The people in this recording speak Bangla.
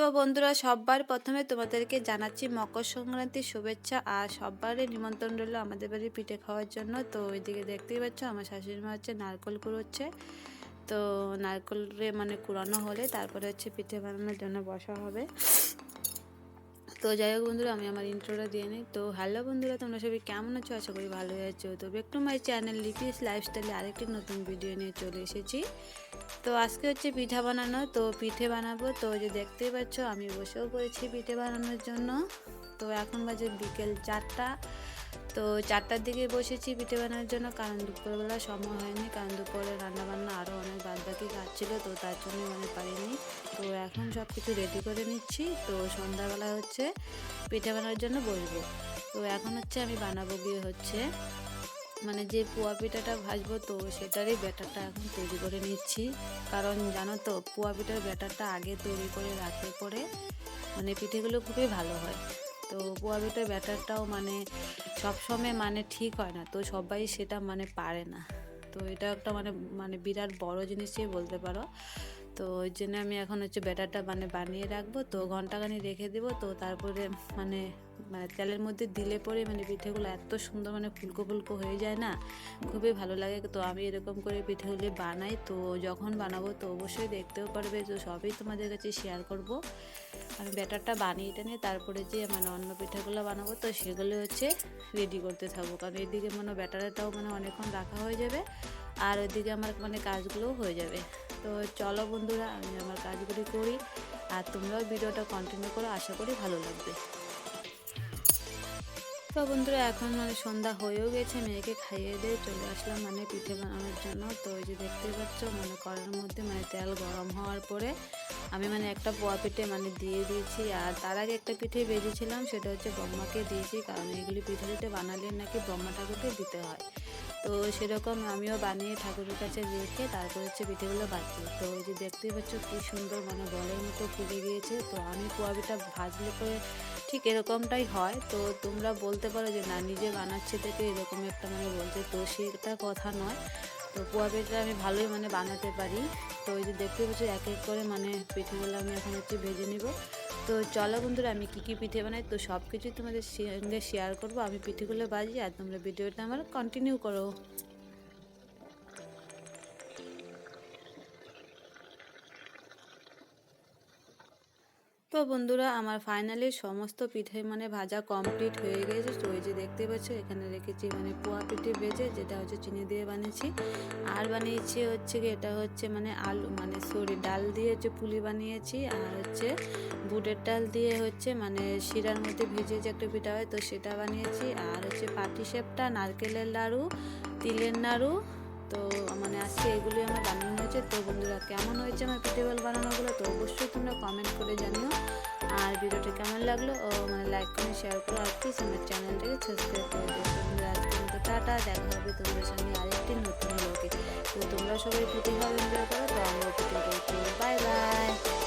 তো বন্ধুরা, সববার প্রথমে তোমাদেরকে জানাচ্ছি মকর সংক্রান্তির শুভেচ্ছা আর সববারই নিমন্ত্রণ রইল আমাদের বাড়ির পিঠে খাওয়ার জন্য। তো ওইদিকে দেখতেই পাচ্ছ, আমার শাশুড়ি মা হচ্ছে নারকল কুড়োচ্ছে। তো নারকলে মানে কুড়ানো হলে তারপরে হচ্ছে পিঠে বানানোর জন্য বসা হবে। তো যাই হোক বন্ধুরা, আমি আমার ইন্ট্রোটা দিয়ে নিই। তো হ্যালো বন্ধুরা, তোমরা সবাই কেমন আছো? আশা করি ভালোই আছো। তো একটু মাই চ্যানেল লিপিস লাইফস্টাইলে আরেকটি নতুন ভিডিও নিয়ে চলে এসেছি। তো আজকে হচ্ছে পিঠা বানানো, তো পিঠে বানাবো। তো যে দেখতেই পাচ্ছ, আমি বসেও পড়েছি পিঠে বানানোর জন্য। তো এখন বাজে বিকেল চারটা। তো চারটার দিকে বসেছি পিঠে বানানোর জন্য, কারণ দুপুরবেলা সময় হয়নি, কারণ দুপুরে রান্নাবান্না আরও অনেক বাদ বাকি কাজ ছিল, তো তার জন্য মানে পারিনি। তো এখন সব কিছু রেডি করে নিচ্ছি, তো সন্ধ্যাবেলা হচ্ছে পিঠে বানানোর জন্য বসবো। তো এখন হচ্ছে আমি বানাবো গিয়ে হচ্ছে মানে যে পোয়া পিঠাটা ভাজবো, তো সেটারই ব্যাটারটা এখন তৈরি করে নিচ্ছি। কারণ জানো তো, পোয়া পিঠার ব্যাটারটা আগে তৈরি করে রাখলে পরে মানে পিঠেগুলো খুবই ভালো হয়। তো পোয়া পিঠার ব্যাটারটাও মানে সবসময় মানে ঠিক হয় না। তো সবাই সেটা মানে পারে না। তো এটা একটা মানে মানে বিরাট বড় জিনিসই বলতে পারো। তো ওই জন্য আমি এখন হচ্ছে ব্যাটারটা মানে বানিয়ে রাখব। তো ঘন্টাখানি রেখে দেবো। তো তারপরে মানে মানে তেলের মধ্যে দিলে পরে মানে পিঠেগুলো এত সুন্দর মানে ফুলকো ফুলকো হয়ে যায় না, খুবই ভালো লাগে। তো আমি এরকম করে পিঠেগুলি বানাই, তো যখন বানাবো তো অবশ্যই দেখতেও পারবে। তো সবই তোমাদের কাছে শেয়ার করব। আমি ব্যাটারটা বানিয়ে টেনে তারপরে যে মানে অন্য পিঠাগুলো বানাবো, তো সেগুলো হচ্ছে রেডি করতে থাকব। কারণ এদিকে মানে ব্যাটারটাও মানে অনেকক্ষণ রাখা হয়ে যাবে আর ওইদিকে আমার মানে কাজগুলোও হয়ে যাবে। তো চলো বন্ধুরা, আমি আমার কাজগুলি করি আর তোমরাও ভিডিওটা কন্টিনিউ করো, আশা করি ভালো লাগবে। তো বন্ধুরা, এখন মানে সন্ধ্যা হয়েও গেছে, মেয়েকে খাইয়ে দিয়ে চলে আসলাম মানে পিঠে বানানোর জন্য। তো ওই যে দেখতে পাচ্ছ মানে কড়ার মধ্যে মানে তেল গরম হওয়ার পরে আমি মানে একটা পোয়া পিঠে মানে দিয়ে দিয়েছি। আর তার আগে একটা পিঠে বেজেছিলাম সেটা হচ্ছে ব্রহ্মাকে দিয়েছি, কারণ এগুলি পিঠে পিঠে বানালে নাকি ব্রহ্মা ঠাকুরকে দিতে হয়। তো সেরকম আমিও বানিয়ে ঠাকুরের কাছে রেখে তারপর হচ্ছে পিঠেগুলো বাঁচি তো ওই যে দেখতেই পাচ্ছ কি সুন্দর মানে বলের মতো ফুলে গিয়েছে। তো আমি পোয়া পিঠা ভাজলে করে ঠিক এরকমটাই হয়। তো তোমরা বলতে পারো যে না, নিজে বানাচ্ছে থেকে এরকম একটা মানে বলছে। তো সেটা কথা নয়। তো পোয়া আমি ভালোই মানে বানাতে পারি। তো ওই যে দেখতে পাচ্ছি এক এক করে মানে পিঠেগুলো আমি এখন হচ্ছে ভেজে নিব। তো চলো বন্ধুরা, আমি কী কী পিঠে বানাই? তো সব কিছুই তোমাদের সঙ্গে শেয়ার করব। আমি পিঠেগুলো বাজি আর তোমরা ভিডিওটা আমার কন্টিনিউ করো। তো বন্ধুরা, আমার ফাইনালি সমস্ত পিঠে মানে ভাজা কমপ্লিট হয়ে গেছে। তো ওই যে দেখতে পাচ্ছ, এখানে রেখেছি মানে পোয়া পিঠে ভেজে, যেটা হচ্ছে চিনি দিয়ে বানিয়েছি। আর বানিয়েছি হচ্ছে এটা হচ্ছে মানে আলু মানে সরি, ডাল দিয়ে হচ্ছে পুলি বানিয়েছি। আর হচ্ছে বুটের ডাল দিয়ে হচ্ছে মানে শিরার মধ্যে ভেজে যে একটা পিঠা হয়, তো সেটা বানিয়েছি। আর হচ্ছে পাটি সেপটা নারকেলের লাড়ু, তিলের নাড়ু তো মানে আজকে এগুলোই আমার বানানো হয়েছে। তো বন্ধুরা, কেমন হয়েছে আমার পিটেবল বানানোগুলো? তো অবশ্যই তোমরা কমেন্ট করে জানিও। আর ভিডিওটা কেমন লাগল? ও মানে লাইক করে শেয়ার করো। আর প্লিজ আমার চ্যানেলটাকে সাবস্ক্রাইব করে দিও। বন্ধুরা আজকে মতো টাটা। দেখা হবে তোমাদের সঙ্গে আরেকটি নতুন লোকে তো তোমরা সবাই খাওয়া এনজয় করো, তো আমরা পিঠে বাই বাই